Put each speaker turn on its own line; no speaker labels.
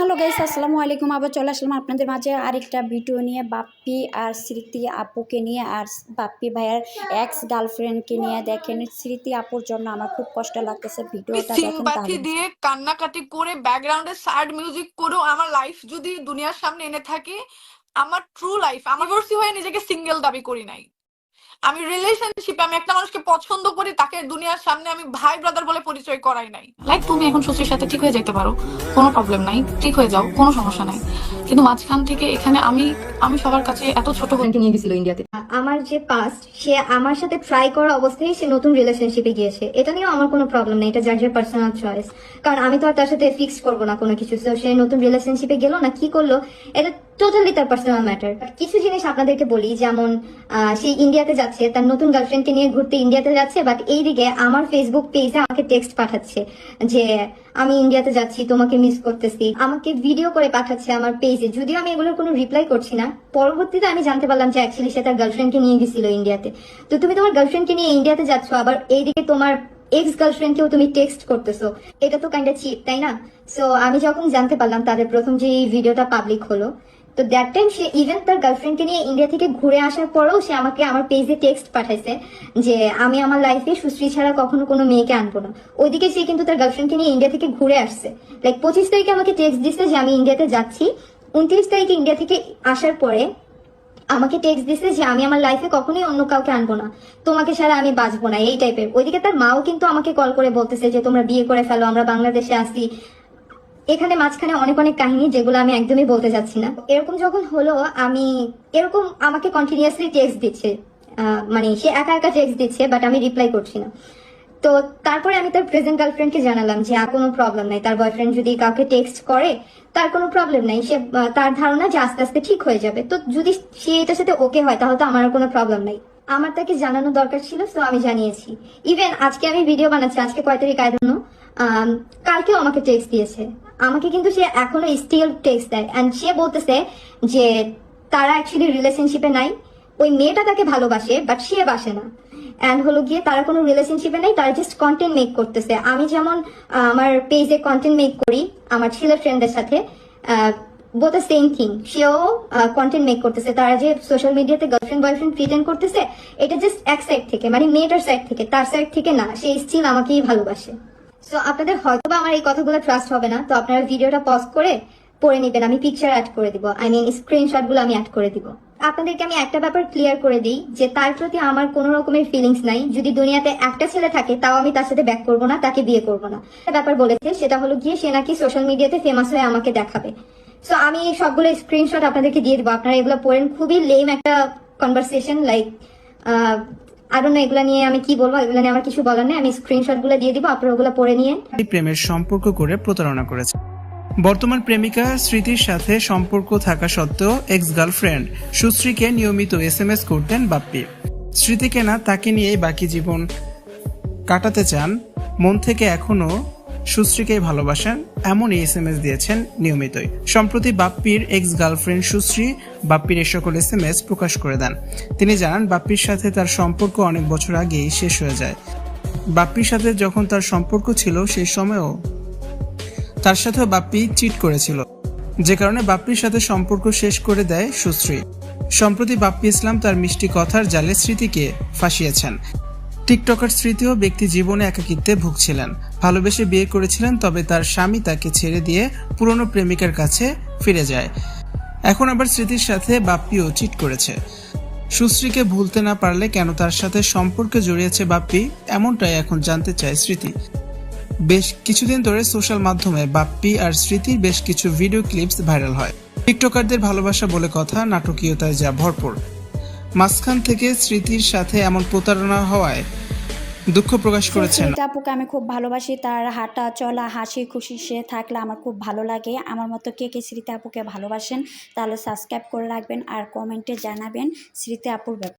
Hello guys আসসালামু আলাইকুম। আবার চলে আসলাম আপনাদের মাঝে আরেকটা ভিডিও নিয়ে বাপ্পি আর স্মৃতি আপুকে নিয়ে। আর বাপ্পি ভাইয়ের এক্স গার্লফ্রেন্ডকে নিয়ে দেখেন স্মৃতি আপুর জন্য আমার খুব কষ্ট লাগতেছে ভিডিওটা দেখেন তাহলে।
দিয়ে কান্নাকাটি করে ব্যাকগ্রাউন্ডে স্যাড মিউজিক করেও আমার লাইফ যদি দুনিয়ার সামনে এনে থাকে আমার ট্রু লাইফ আমি ডিভোর্সি হয়ে নিজেকে সিঙ্গেল দাবি করি নাই। আমি রিলেশনশিপে আমি একটা মানুষকে পছন্দ করি, তাকে দুনিয়ার সামনে আমি ভাই ব্রাদার বলে পরিচয় করাই নাই। লাইক তুমি এখন সুশ্রীর সাথে ঠিক হয়ে যেতে পারো, কোনো প্রবলেম নাই, ঠিক হয়ে যাও, কোনো সমস্যা নাই। কিন্তু মাঝখান থেকে এখানে আমি আমি সবার কাছে এত ছোট
ফ্রেন্ডকে নিয়ে গেছিল ইন্ডিয়াতে।
আমার যে পাস্ট সে আমার সাথে ট্রাই করা অবস্থায় সে নতুন রিলেশনশিপে গিয়েছে। এটা নিয়েও আমার কোনো প্রবলেম নেই, এটা যার যার পার্সোনাল চয়েস কারণ আমি তো আর তার সাথে ফিক্স করব না কোনো কিছু। সে নতুন রিলেশনশিপে গেল না, কি করল? এটা টোটালি তার পার্সোনাল ম্যাটার কিছু জিনিস আপনাদেরকে বলি, যেমন সে ইন্ডিয়াতে যাচ্ছে, তার নতুন গার্লফ্রেন্ডকে নিয়ে ঘুরতে ইন্ডিয়াতে যাচ্ছে বাট এইদিকে আমার ফেসবুক পেজে আমাকে টেক্সট পাঠাচ্ছে যে, আমি ইন্ডিয়াতে যাচ্ছি, তোমাকে মিস করতেছি। আমাকে ভিডিও করে পাঠাচ্ছে আমার পেজে যদিও আমি এগুলোর কোনো রিপ্লাই করছি না, পরবর্তীতে আমি জানতে পারলাম যে অ্যাকচুয়ালি সে তার গার্লফ্রেন্ডকে নিয়ে গেছিল ইন্ডিয়াতে তো তুমি তোমার গার্লফ্রেন্ডকে নিয়ে ইন্ডিয়াতে যাচ্ছ, আবার এইদিকে তোমার এক্স গার্লফ্রেন্ডকেও তুমি টেক্সট করতেছো। এটা তো কাইন্ডা চিপ তাই না? সো আমি যখন জানতে পারলাম তাদের প্রথম যে এই ভিডিওটা পাবলিক হলো তো দ্যাট টাইম সে ইভেন তার গার্লফ্রেন্ডকে নিয়ে ইন্ডিয়া থেকে ঘুরে আসার পরেও সে আমাকে আমার পেজে টেক্সট পাঠাইছে যে, আমি আমার লাইফে সুশ্রী ছাড়া কখনো কোনো মেয়েকে আনব না। ওইদিকে সে কিন্তু তার গার্লফ্রেন্ডকে নিয়ে ইন্ডিয়া থেকে ঘুরে আসছে। লাইক পঁচিশ তারিখে আমাকে টেক্সট দিচ্ছে যে, আমি ইন্ডিয়াতে যাচ্ছি। উনত্রিশ তারিখে ইন্ডিয়া থেকে আসার পরে আমাকে টেক্সট দিছে যে, আমি আমার লাইফে কখনোই অন্য কাউকে আনব না। তোমাকে ছাড়া আমি বাঁচবো না। এই টাইপের ওইদিকে তার মাও কিন্তু আমাকে কল করে বলতেছে যে, তোমরা বিয়ে করে ফেলো, আমরা বাংলাদেশে আসি এখানে মাঝখানে অনেক অনেক কাহিনী যেগুলো আমি একদমই বলতে যাচ্ছি না। এরকম যখন হলো, আমি এরকম আমাকে কন্টিনিউয়াসলি টেক্সট দিচ্ছে। মানে সে একা একা টেক্সট দিচ্ছে বাট আমি রিপ্লাই করছি না। তো তারপরে আমি তার প্রেজেন্ট গার্লফ্রেন্ডকে জানালাম যে কোনো প্রবলেম নাই। তার বয়ফ্রেন্ড যদি কাউকে টেক্সট করে, তার কোনো প্রবলেম নাই। সে তার ধারণা যে আস্তে আস্তে ঠিক হয়ে যাবে। তো যদি সে এটার সাথে ওকে হয়, তাহলে তো আমার কোনো প্রবলেম নাই। আমার তাকে জানানো দরকার ছিল তো আমি জানিয়েছি। ইভেন আজকে আমি ভিডিও বানাচ্ছি, আজকে কয় তারিখ জন্য কালকেও আমাকে টেক্সট দিয়েছে। আমাকে কিন্তু সে এখনও স্টিল টেক্সট দেয়। অ্যান্ড সে বলতেছে যে, তারা অ্যাকচুয়ালি রিলেশনশিপে নাই। ওই মেয়েটা তাকে ভালোবাসে বাট সে বাসে না। অ্যান্ড হলো গিয়ে তারা কোনো রিলেশনশিপে নেই, তারা জাস্ট কন্টেন্ট মেক করতেছে। আমি যেমন আমার পেজে কন্টেন্ট মেক করি, আমার ছেলের ফ্রেন্ডের সাথে বোথ সেম থিং সেও কন্টেন্ট মেক করতেছে। তারা যে সোশ্যাল মিডিয়াতে গার্লফ্রেন্ড বয়ফ্রেন্ড প্রিটেন্ড করতেছে, এটা জাস্ট এক সাইড থেকে মানে মেয়েটার সাইড থেকে, তার সাইড থেকে না, সে স্টিল আমাকেই ভালোবাসে। সো আপনাদের হয়তো বা আমার এই কথাগুলো ট্রাস্ট হবে না। তো আপনারা ভিডিওটা পজ করে পড়ে নেবেন। আমি পিকচার অ্যাড করে দিব। আই মিন স্ক্রিনশটগুলো আমি অ্যাড করে দিব। আপনাদেরকে আমি একটা ব্যাপার ক্লিয়ার করে দিই যে তার প্রতি আমার কোনো রকমের ফিলিংস নাই। যদি দুনিয়াতে একটা ছেলে থাকে, তাও আমি তার সাথে ব্যাক করব না, তাকে বিয়ে করব না। ব্যাপার বলেছে, সেটা হলো গিয়ে সে নাকি সোশ্যাল মিডিয়াতে ফেমাস হয়ে আমাকে দেখাবে। সো আমি সবগুলো স্ক্রিনশট আপনাদেরকে দিয়ে দেবো। আপনারা এগুলো পড়েন। খুবই লেম একটা কনভারসেশন লাইক আরও এগুলো নিয়ে আমি কি বলব? নিয়ে আমার কিছু বলার নেই। আমি দিয়ে আপনারা ওগুলো নিয়ে।
প্রেমের সম্পর্ক করে প্রতারণা করেছে। বর্তমান প্রেমিকা স্মৃতির সাথে সম্পর্ক থাকা সত্ত্বেও এক্স গার্লফ্রেন্ড সুশ্রীকে নিয়মিত এস এম এস করতেন বাপ্পি। স্মৃতিকে না, তাকে নিয়েই বাকি জীবন কাটাতে চান, মন থেকে এখনও সুশ্রীকেই ভালোবাসেন, এমনই এস এম এস দিয়েছেন নিয়মিতই। সম্প্রতি বাপ্পির এক্স গার্লফ্রেন্ড সুশ্রী বাপ্পির এ সকল এস এম এস প্রকাশ করে দেন। তিনি জানান, বাপ্পির সাথে তার সম্পর্ক অনেক বছর আগেই শেষ হয়ে যায়। বাপ্পির সাথে যখন তার সম্পর্ক ছিল, সেই সময়ও তার সাথেও বাপ্পি চিট করেছিল। যে কারণে বাপ্পির সাথে সম্পর্ক শেষ করে দেয় সুশ্রী। সম্প্রতি বাপ্পি ইসলাম তার মিষ্টি কথার জালে স্মৃতিকে ফাঁসিয়েছেন। টিকটকার স্মৃতিও ব্যক্তি জীবনে একাকিত্বে ভুগছিলেন। ভালোবেসে বিয়ে করেছিলেন, তবে তার স্বামী তাকে ছেড়ে দিয়ে পুরনো প্রেমিকার কাছে ফিরে যায়। এখন আবার স্মৃতির সাথে বাপ্পিও চিট করেছে। সুশ্রীকে ভুলতে না পারলে কেন তার সাথে সম্পর্কে জড়িয়েছে বাপ্পি, এমনটাই এখন জানতে চায় স্মৃতি। বেশ কিছুদিন ধরে সোশ্যাল মাধ্যমে বাপ্পি আর স্মৃতির বেশ কিছু ভিডিও ক্লিপস ভাইরাল হয়। টিকটকারদের ভালোবাসা বলে কথা, নাটকীয়তায় যা ভরপুর। মাঝখান থেকে স্মৃতির সাথে এমন প্রতারণা হওয়ায় দুঃখ প্রকাশ করেছেন।
আপুকে আমি খুব ভালোবাসি তার হাঁটা চলা হাসি খুশি সে থাকলে আমার খুব ভালো লাগে। আমার মতো কে কে স্মৃতি আপুকে ভালোবাসেন তাহলে সাবস্ক্রাইব করে রাখবেন আর কমেন্টে জানাবেন স্মৃতি আপুর ব্যাপারে।